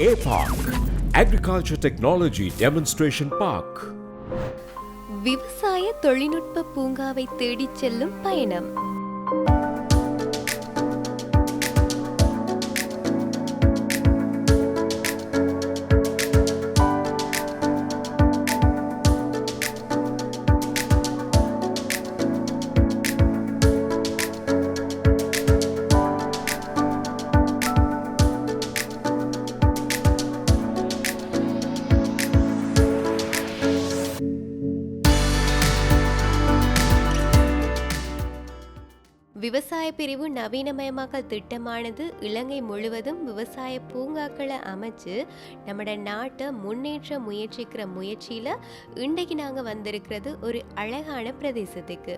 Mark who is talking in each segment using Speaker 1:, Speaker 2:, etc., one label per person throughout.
Speaker 1: ஏபாக் agriculture technology demonstration park
Speaker 2: விவசாய தொழில்நுட்ப பூங்காவை தேடிச் செல்லும் பயணம் பிரிவு நவீனமயமாக்கல் திட்டமானது இலங்கை முழுவதும் விவசாய பூங்காக்களை அமைச்சு நம்மட நாட்டை முன்னேற்ற முயற்சிக்கிற முயற்சியில் இன்றைக்கு நாங்கள் வந்திருக்கிறது ஒரு அழகான பிரதேசத்துக்கு.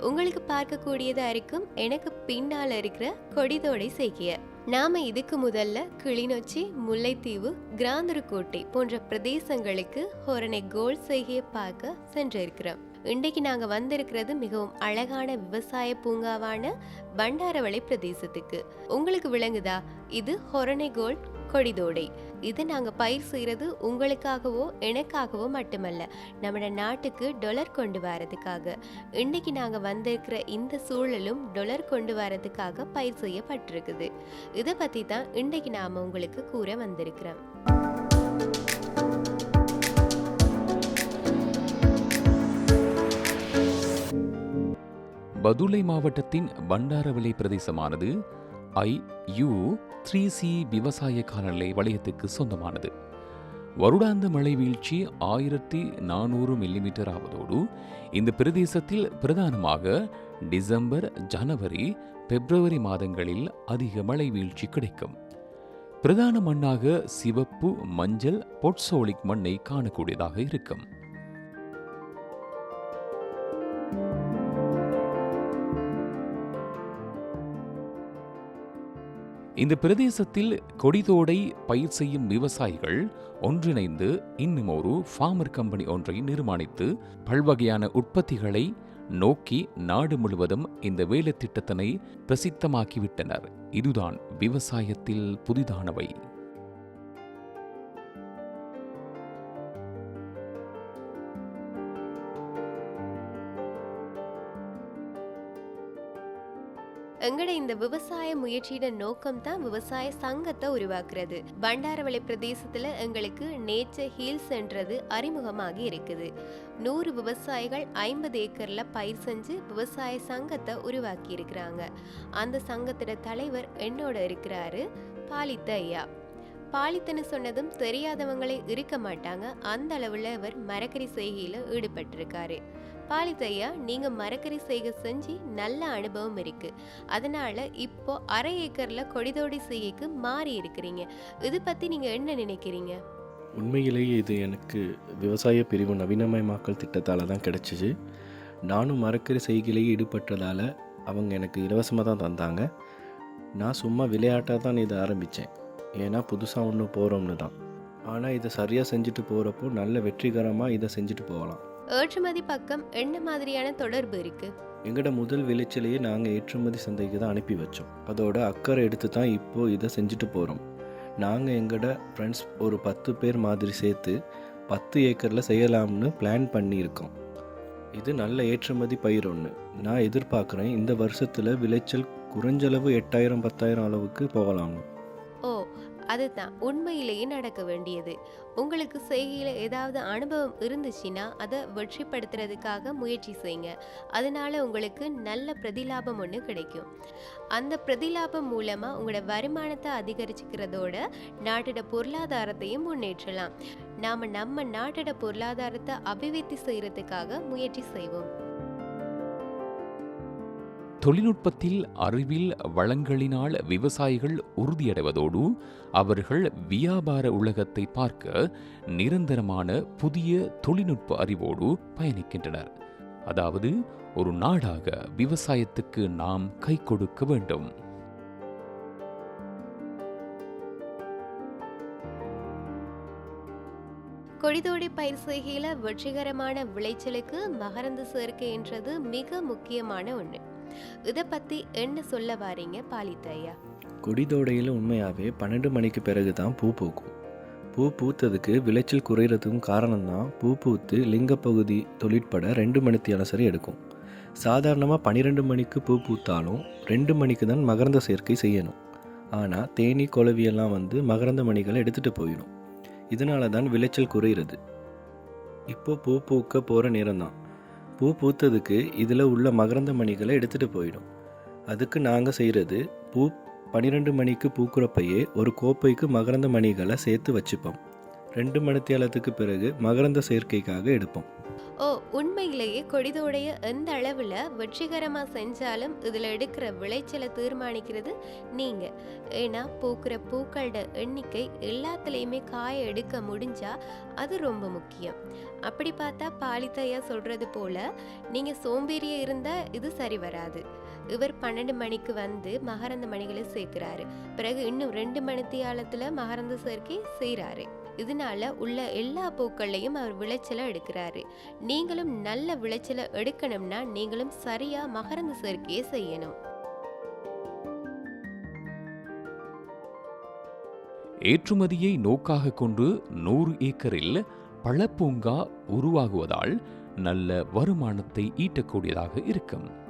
Speaker 2: உங்களுக்கு பார்க்கக்கூடியதாக இருக்கும் எனக்கு பின்னால் இருக்கிற கொடிதோடை செய்கிய நாம இதுக்கு முதல்ல கிளிநொச்சி முல்லைத்தீவு கிராந்தரக்கோட்டை போன்ற பிரதேசங்களுக்கு ஹொரனை கோல் செய்கையை பார்க்க சென்றிருக்கிறோம். இன்றைக்கு நாங்கள் வந்திருக்கிறது மிகவும் அழகான விவசாய பூங்காவான பண்டாரவளை பிரதேசத்துக்கு. உங்களுக்கு விளங்குதா? இது ஹொரணை கோல்ட் கொடிதோடை. இதை நாங்கள் பயிர் செய்கிறது உங்களுக்காகவோ எனக்காகவோ மட்டுமல்ல நம்ம நாட்டுக்கு டொலர் கொண்டு வரதுக்காக. இன்றைக்கி நாங்கள் வந்திருக்கிற இந்த சூழலும் டொலர் கொண்டு வரதுக்காக பயிர் செய்யப்பட்டிருக்குது. இதை பற்றி தான் இன்றைக்கு நாம் உங்களுக்கு கூற வந்திருக்கிறோம்.
Speaker 3: பதுளை மாவட்டத்தின் பண்டாரவளை பிரதேசமானது ஐ யு த்ரீ சி விவசாய காலநிலை வளையத்துக்கு சொந்தமானது. வருடாந்த மழை வீழ்ச்சி ஆயிரத்தி நானூறு மில்லிமீட்டர் ஆவதோடு இந்த பிரதேசத்தில் பிரதானமாக டிசம்பர் ஜனவரி பிப்ரவரி மாதங்களில் அதிக மழை வீழ்ச்சி கிடைக்கும். பிரதான மண்ணாக சிவப்பு மஞ்சள் பொட்சோலிக் மண்ணை காணக்கூடியதாக இருக்கும். இந்த பிரதேசத்தில் கொடிதோடை பயிர் செய்யும் விவசாயிகள் ஒன்றிணைந்து இன்னும் ஒரு ஃபார்மர் கம்பெனி ஒன்றை நிர்மாணித்து பல்வகையான உற்பத்திகளை நோக்கி நாடு முழுவதும் இந்த வேலை திட்டத்தினை பிரசித்தமாக்கிவிட்டனர். இதுதான் விவசாயத்தில் புதிதானவை.
Speaker 2: இந்த விவசாய முயற்சியோட நோக்கம் தான் விவசாய சங்கத்தை உருவாக்குறது. பண்டாரவளை பிரதேசத்துல எங்களுக்கு நேச்சர் ஹீல்ஸ் என்றது அறிமுகமாகி இருக்குது. நூறு விவசாயிகள் ஐம்பது ஏக்கர்ல பயிர் செஞ்சு விவசாய சங்கத்தை உருவாக்கி இருக்கிறாங்க. அந்த சங்கத்தோட தலைவர் என்னோட இருக்கிறாரு பாலித்த ஐயா. பாலித்தன்னு சொன்னதும் தெரியாதவங்களே இருக்க மாட்டாங்க. அந்த அளவுல அவர் மரக்கறி செய்கையில ஈடுபட்டிருக்காரு. பாலித்தையா நீங்கள் மரக்கறி செய்கை செஞ்சு நல்ல அனுபவம் இருக்குது அதனால் இப்போ அரை ஏக்கரில் கொடிதோடி செய்கைக்கு மாறி இருக்கிறீங்க. இது பற்றி நீங்கள் என்ன நினைக்கிறீங்க?
Speaker 4: உண்மையிலேயே இது எனக்கு விவசாய பிரிவு நவீனமயமாக்கல் திட்டத்தால் தான் கிடச்சிச்சு நானும் மரக்கறி செய்கையிலேயே ஈடுபட்டதால் அவங்க எனக்கு இலவசமாக தான் தந்தாங்க. நான் சும்மா விளையாட்டாக தான் இதை ஆரம்பித்தேன் ஏன்னா புதுசாக ஒன்று போகிறோம்னு தான். ஆனால் இதை சரியாக செஞ்சுட்டு போகிறப்போ நல்ல வெற்றிகரமாக இதை செஞ்சுட்டு போகலாம்.
Speaker 2: ஏற்றுமதி பக்கம் என்ன மாதிரியான தொடர்பு இருக்கு?
Speaker 4: எங்களோட முதல் விளைச்சலையே நாங்கள் ஏற்றுமதி சந்தைக்கு தான் அனுப்பி வச்சோம். அதோட அக்கறை எடுத்து தான் இப்போது இதை செஞ்சுட்டு போகிறோம் நாங்கள் எங்களோட ஃப்ரெண்ட்ஸ் ஒரு பத்து பேர் மாதிரி சேர்த்து பத்து ஏக்கரில் செய்யலாம்னு பிளான் பண்ணியிருக்கோம். இது நல்ல ஏற்றுமதி பயிர் ஒன்று நான் எதிர்பார்க்குறேன் இந்த வருஷத்தில் விளைச்சல் குறைஞ்சளவு எட்டாயிரம் பத்தாயிரம் அளவுக்கு போகலாம்னு
Speaker 2: அதுதான் உண்மையிலேயே நடக்க வேண்டியது. உங்களுக்கு செய்கையில் ஏதாவது அனுபவம் இருந்துச்சுன்னா அதை வெற்றிப்படுத்துறதுக்காக முயற்சி செய்யுங்க. அதனால உங்களுக்கு நல்ல பிரதிலாபம் ஒன்று கிடைக்கும். அந்த பிரதிலாபம் மூலமாக உங்களோட வருமானத்தை அதிகரிச்சுக்கிறதோட நாட்டோட பொருளாதாரத்தையும் முன்னேற்றலாம். நாம் நம்ம நாட்டோட பொருளாதாரத்தை அபிவிருத்தி செய்கிறதுக்காக முயற்சி செய்வோம்.
Speaker 3: தொழில்நுட்பத்தில் அறிவில் வளங்களினால் விவசாயிகள் உறுதியடைவதோடு அவர்கள் வியாபார உலகத்தை பார்க்க நிரந்தரமான புதிய தொழில்நுட்ப அறிவோடு பயணிக்கின்றனர். அதாவது ஒரு நாடாக விவசாயத்துக்கு நாம் கை கொடுக்க வேண்டும்.
Speaker 2: கொடிதோடி பயிர் செய்கையில் வெற்றிகரமான விளைச்சலுக்கு மகரந்து சேர்க்கை என்றது மிக முக்கியமான ஒன்று இதை பற்றி என்ன சொல்ல வாரீங்க பாலித்தையா
Speaker 4: கொடிதோடையில் உண்மையாகவே பன்னெண்டு மணிக்கு பிறகு தான் பூ பூக்கும். பூ பூத்ததுக்கு விளைச்சல் குறையிறதுக்கும் காரணம்தான் பூ பூத்து லிங்கப்பகுதி தொழிற்பட ரெண்டு மணி சரி எடுக்கும். சாதாரணமாக பன்னிரெண்டு மணிக்கு பூ பூத்தாலும் ரெண்டு மணிக்கு தான் மகரந்த சேர்க்கை செய்யணும். ஆனால் தேனி குளவியெல்லாம் வந்து மகரந்த மணிகளை எடுத்துகிட்டு போயிடும். இதனால தான் விளைச்சல் குறையிறது. இப்போ பூ பூக்க போகிற நேரம்தான். பூ பூத்ததுக்கு இதில் உள்ள மகரந்த மணிகளை எடுத்துகிட்டு போயிடும். அதுக்கு நாங்கள் செய்கிறது பூ பன்னிரெண்டு மணிக்கு பூக்குறப்பையே ஒரு கோப்பைக்கு மகரந்த மணிகளை சேர்த்து வச்சுப்போம். ரெண்டு மணித்தியாலத்துக்கு பிறகு மகரந்த சேர்க்கைக்காக எடுப்போம்.
Speaker 2: ஓ உண்மையிலேயே கொடிதோடைய எந்த அளவில் வெற்றிகரமாக செஞ்சாலும் இதில் எடுக்கிற விளைச்சலை தீர்மானிக்கிறது நீங்கள் ஏன்னா பூக்கிற பூக்களோட எண்ணிக்கை எல்லாத்துலேயுமே காய எடுக்க முடிஞ்சால் அது ரொம்ப முக்கியம். அப்படி பார்த்தா பாலித்தையா சொல்கிறது போல் நீங்கள் சோம்பேறியாக இருந்தால் இது சரி வராது. இவர் பன்னெண்டு மணிக்கு வந்து மகரந்த மணிகளை சேர்க்கிறாரு. பிறகு இன்னும் ரெண்டு மணித்தியாலத்தில் மகரந்த சேர்க்கை செய்கிறாரு இதனால உள்ள எல்லா பூக்கள்லையும் அவர் விளைச்சலை எடுக்கிறாரு. நீங்களும் நல்ல விளைச்சலை எடுக்கணும்னா நீங்களும் சரியா மகரந்த சேர்க்கையை செய்யணும்.
Speaker 3: ஏற்றுமதியை நோக்காக கொண்டு நூறு ஏக்கரில் பழப்பூங்கா உருவாகுவதால் நல்ல வருமானத்தை ஈட்டக்கூடியதாக இருக்கும்.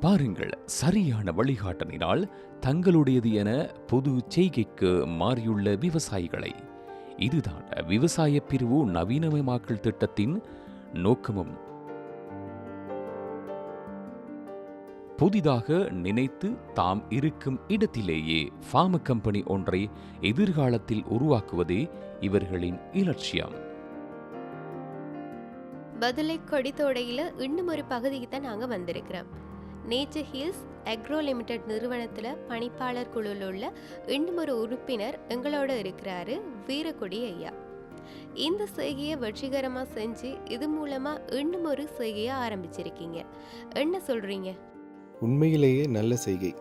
Speaker 3: பாருங்கள் சரியான வழிகாட்டலினால் தங்களுடையது என பொது செய்கைக்கு மாறியுள்ள விவசாயிகளை. இதுதான் விவசாய பிரிவு நவீனமயமாக்கல் திட்டத்தின் நோக்கமும். புதிதாக நினைத்து தாம் இருக்கும் இடத்திலேயே ஃபார்ம கம்பெனி ஒன்றை எதிர்காலத்தில் உருவாக்குவதே இவர்களின் இலட்சியம்.
Speaker 2: பதிலை கொடித்தோடையில் இன்னும் ஒரு பகுதிக்கு தான் நாங்கள் வந்திருக்கிறோம். நேச்சர் ஹில்ஸ் அக்ரோ லிமிடெட் நிறுவனத்தில் பணிப்பாளர் குழுவில் உள்ள இன்னும் ஒரு உறுப்பினர் எங்களோட இருக்கிறாரு வீரக்கொடி ஐயா. இந்த செய்கையை வெற்றிகரமாக செஞ்சு இது மூலமாக இன்னும் ஒரு செய்கையை ஆரம்பிச்சிருக்கீங்க. என்ன சொல்கிறீங்க
Speaker 4: உண்மையிலேயே நல்ல செய்கை.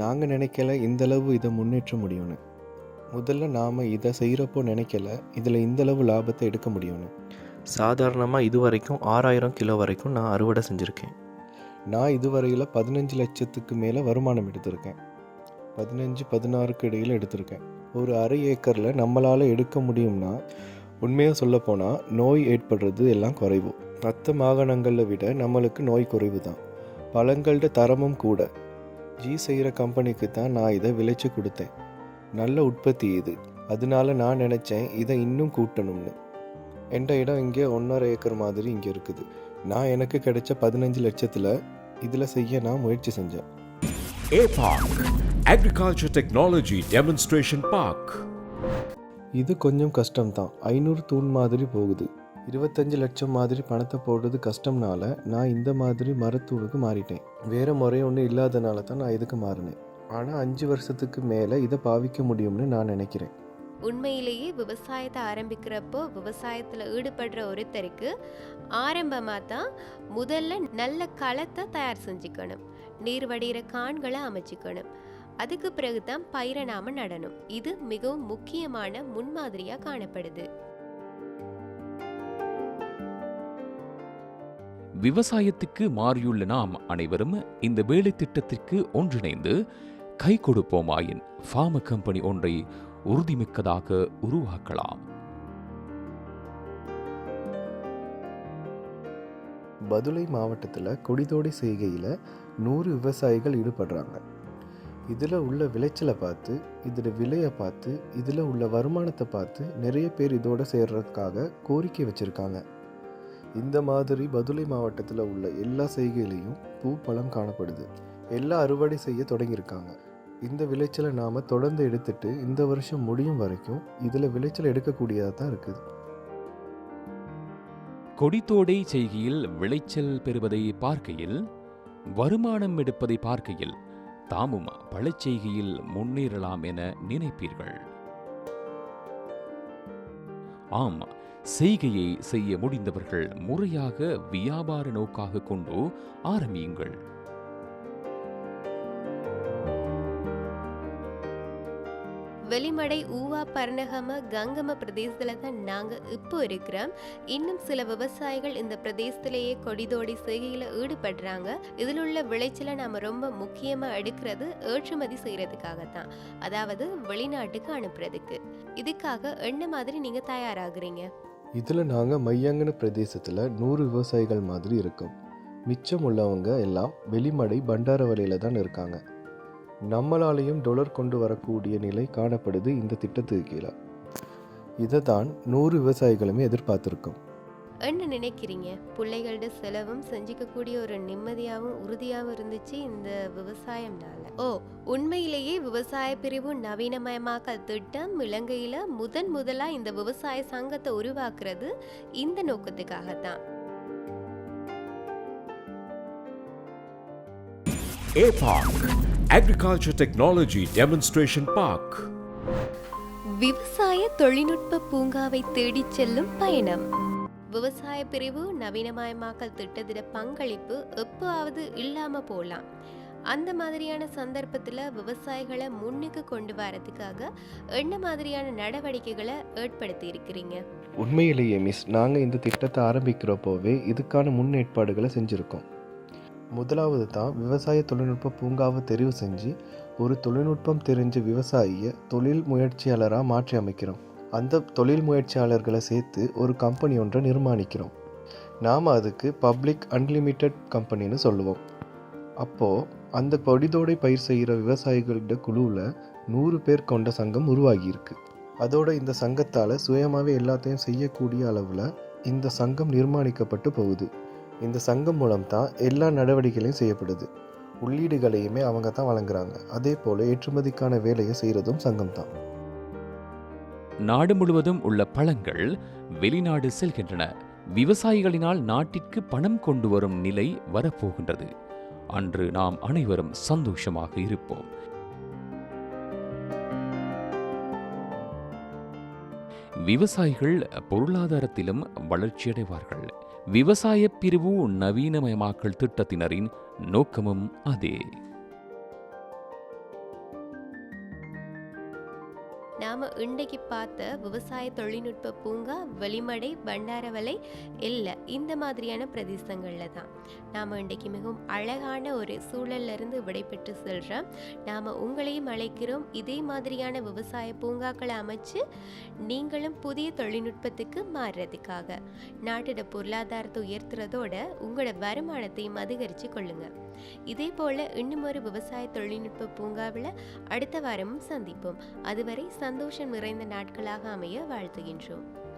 Speaker 4: நாங்கள் நினைக்கல இந்தளவு இதை முன்னேற்ற முடியும்னு. முதல்ல நாம் இதை செய்கிறப்போ நினைக்கல இதில் இந்தளவு லாபத்தை எடுக்க முடியும்னு. சாதாரணமாக இது வரைக்கும் ஆறாயிரம் கிலோ வரைக்கும் நான் அறுவடை செஞ்சுருக்கேன். நான் இதுவரையில் பதினஞ்சு லட்சத்துக்கு மேலே வருமானம் எடுத்திருக்கேன். பதினஞ்சு பதினாறுக்கு இடையில் எடுத்திருக்கேன். ஒரு அரை ஏக்கரில் நம்மளால் எடுக்க முடியும்னா உண்மையாக சொல்லப்போனால் நோய் ஏற்படுறது எல்லாம் குறைவு. மற்ற மாகாணங்களில் விட நம்மளுக்கு நோய் குறைவு தான். பழங்களோட தரமும் கூட. ஜி செய்கிற கம்பெனிக்கு தான் நான் இதை விளைச்சி கொடுத்தேன். நல்ல உற்பத்தி இது. அதனால நான் நினச்சேன் இதை இன்னும் கூட்டணும்னு. என்ற இடம் இங்கே ஒன்றரை ஏக்கர் மாதிரி இங்கே இருக்குது. நான் எனக்கு கிடைச்ச பதினஞ்சு லட்சத்தில் இதில் செய்ய நான் முயற்சி செஞ்சேன்.
Speaker 1: APARC Agriculture Technology Demonstration Park.
Speaker 4: இது கொஞ்சம் கஷ்டம்தான். ஐநூறு தூண் மாதிரி போகுது. இருபத்தஞ்சு லட்சம் மாதிரி பணத்தை போடுறது கஷ்டம்னால நான் இந்த மாதிரி மரத்தூளுக்கு மாறிட்டேன். வேறு முறை ஒன்றும் இல்லாதனால தான் நான் இதுக்கு மாறினேன். ஆனால் அஞ்சு வருஷத்துக்கு மேலே இதை பாவிக்க முடியும்னு நான் நினைக்கிறேன்.
Speaker 2: உண்மையிலேயே விவசாயத்தை ஆரம்பிக்கிறப்போ விவசாயத்தில் ஈடுபடுற ஒருத்தருக்கு ஆரம்பமாக தான் முதல்ல நல்ல களத்தை தயார் செஞ்சுக்கணும். நீர் வடிகிற கான்களை அமைச்சுக்கணும். அதுக்கு பிறகு தான் பயிரை நாம நடணும். இது மிகவும் முக்கியமான முன்மாதிரியாக காணப்படுது.
Speaker 3: விவசாயத்துக்கு மாறியுள்ள நாம் அனைவரும் இந்த வேலை திட்டத்திற்கு ஒன்றிணைந்து கை கொடுப்போமாயின் ஃபார்ம கம்பெனி ஒன்றை உறுதிமிக்கதாக உருவாக்கலாம்.
Speaker 4: பதுளை மாவட்டத்தில் கொடிதோடி செய்கையில் நூறு விவசாயிகள் ஈடுபடுறாங்க. இதில் உள்ள விளைச்சலை பார்த்து இதில் விலையை பார்த்து இதில் உள்ள வருமானத்தை பார்த்து நிறைய பேர் இதோடு சேர்றதுக்காக கோரிக்கை வச்சுருக்காங்க. இந்த மாதிரி பதுளை மாவட்டத்தில் உள்ள எல்லா செய்கையிலையும் பூ பழம் காணப்படுது. எல்லா அறுவடை செய்ய தொடங்கியிருக்காங்க. இந்த விளைச்சலை நாம் தொடர்ந்து எடுத்துட்டு இந்த வருஷம் முடியும் வரைக்கும் இதில் விளைச்சல் எடுக்கக்கூடியதாக தான் இருக்குது.
Speaker 3: கொடித்தோடை செய்கையில் விளைச்சல் பெறுவதை பார்க்கையில் வருமானம் எடுப்பதை பார்க்கையில் தாமும் பழச்செய்கையில் முன்னேறலாம் என நினைப்பீர்கள். ஆம் செய்கையை செய்ய முடிந்தவர்கள் முறையாக வியாபார நோக்காக கொண்டு ஆரம்பியுங்கள்.
Speaker 2: வெளிமடை ஊவா பர்ணகம கங்கம பிரதேசத்துல தான் நாங்க இப்போ இருக்கிறோம். இன்னும் சில விவசாயிகள் இந்த பிரதேசத்திலேயே கொடிதோடி செய்கையில ஈடுபடுறாங்க. இதில் உள்ள விளைச்சலை நாம ரொம்ப முக்கியமா எடுக்கிறது ஏற்றுமதி செய்கிறதுக்காக தான் அதாவது வெளிநாட்டுக்கு அனுப்புறதுக்கு. இதுக்காக என்ன மாதிரி நீங்க தயாராகிறீங்க?
Speaker 4: இதில் நாங்கள் மையங்கன பிரதேசத்தில் நூறு விவசாயிகள் மாதிரி இருக்கோம். மிச்சம் உள்ளவங்க எல்லாம் வெளிமடை பண்டார வலையில் தான் இருக்காங்க. நம்மளாலேயும் டொலர் கொண்டு வரக்கூடிய நிலை காணப்படுது இந்த திட்டத்துக்கு கீழே. இதை தான் நூறு விவசாயிகளுமே எதிர்பார்த்துருக்கோம்.
Speaker 2: என்ன நினைக்கிறீங்க? பிள்ளைகளோட செலவும் செஞ்சுக்கக்கூடிய ஒரு நிம்மதியாகவும் உறுதியாகவும் இருந்துச்சு இந்த விவசாயம்னால. ஓ உண்மையிலேயே விவசாய பிரிவு நவீனமயமாக்கல் திட்டம் இலங்கையில முதன் முதலா இந்த விவசாய சங்கத்தை உருவாக்குறது இந்த நோக்கத்துக்காகத்தான்.
Speaker 1: APARC Agriculture Technology Demonstration Park.
Speaker 2: விவசாய தொழில்நுட்ப பூங்காவை தேடிச் செல்லும் பயணம். விவசாய பிரிவு நவீனமயமாக்கல் திட்டத்திட பங்களிப்பு எப்போவாவது இல்லாம போலாம். அந்த மாதிரியான சந்தர்ப்பத்துல விவசாயிகளை முன்னுக்கு கொண்டு வரதுக்காக என்ன மாதிரியான நடவடிக்கைகளை ஏற்படுத்தி இருக்கிறீங்க?
Speaker 4: உண்மையிலேயே மிஸ். நாங்கள் இந்த திட்டத்தை ஆரம்பிக்கிறப்போவே இதுக்கான முன்னேற்பாடுகளை செஞ்சுருக்கோம். முதலாவது தான் விவசாய தொழில்நுட்ப பூங்காவை தெரிவு செஞ்சு ஒரு தொழில்நுட்பம் தெரிஞ்ச விவசாயியை தொழில் முயற்சியாளராக மாற்றி அமைக்கிறோம். அந்த தொழில் முயற்சியாளர்களை சேர்த்து ஒரு கம்பெனி ஒன்றை நிர்மாணிக்கிறோம். நாம் அதுக்கு பப்ளிக் அன்லிமிட்டெட் கம்பெனின்னு சொல்லுவோம். அப்போது அந்த கொடிதோடை பயிர் செய்கிற விவசாயிகளோட குழுவில் நூறு பேர் கொண்ட சங்கம் உருவாகியிருக்கு. அதோட இந்த சங்கத்தால் சுயமாகவே எல்லாத்தையும் செய்யக்கூடிய அளவில் இந்த சங்கம் நிர்மாணிக்கப்பட்டு போகுது. இந்த சங்கம் மூலம் தான் எல்லா நடவடிக்கைகளையும் செய்யப்படுது. உள்ளீடுகளையுமே அவங்க தான் வழங்குறாங்க. அதே போல் ஏற்றுமதிக்கான வேலையை செய்கிறதும் சங்கம் தான்
Speaker 3: நாடு முழுவதும் உள்ள பழங்கள் வெளிநாடு செல்கின்றன. விவசாயிகளினால் நாட்டிற்கு பணம் கொண்டு வரும் நிலை வரப்போகின்றது. அன்று நாம் அனைவரும் சந்தோஷமாக இருப்போம். விவசாயிகள் பொருளாதாரத்திலும் வளர்ச்சியடைவார்கள். விவசாய பிரிவு நவீனமயமாக்கல் திட்டத்தினரின் நோக்கமும் அதே.
Speaker 2: இன்றைக்கு பார்த்த விவசாய தொழில்நுட்ப பூங்கா வெளிமடை பண்டாரவலை இல்லை இந்த மாதிரியான பிரதேசங்களில் தான். நாம் இன்றைக்கு மிகவும் அழகான ஒரு சூழல்ல இருந்து விடைபெற்று செல்கிறோம் நாம் உங்களையும் அழைக்கிறோம். இதே மாதிரியான விவசாய பூங்காக்களை அமைச்சு நீங்களும் புதிய தொழில்நுட்பத்துக்கு மாறுறதுக்காக. நாட்டோட பொருளாதாரத்தை உயர்த்துறதோட உங்களோட வருமானத்தையும் அதிகரித்து கொள்ளுங்கள் இதே போல இன்னும் ஒரு விவசாய தொழில்நுட்ப பூங்காவில் அடுத்த வாரமும் சந்திப்போம். அதுவரை சந்தோஷம் நிறைந்த நாட்களாக அமைய வாழ்த்துகின்றோம்.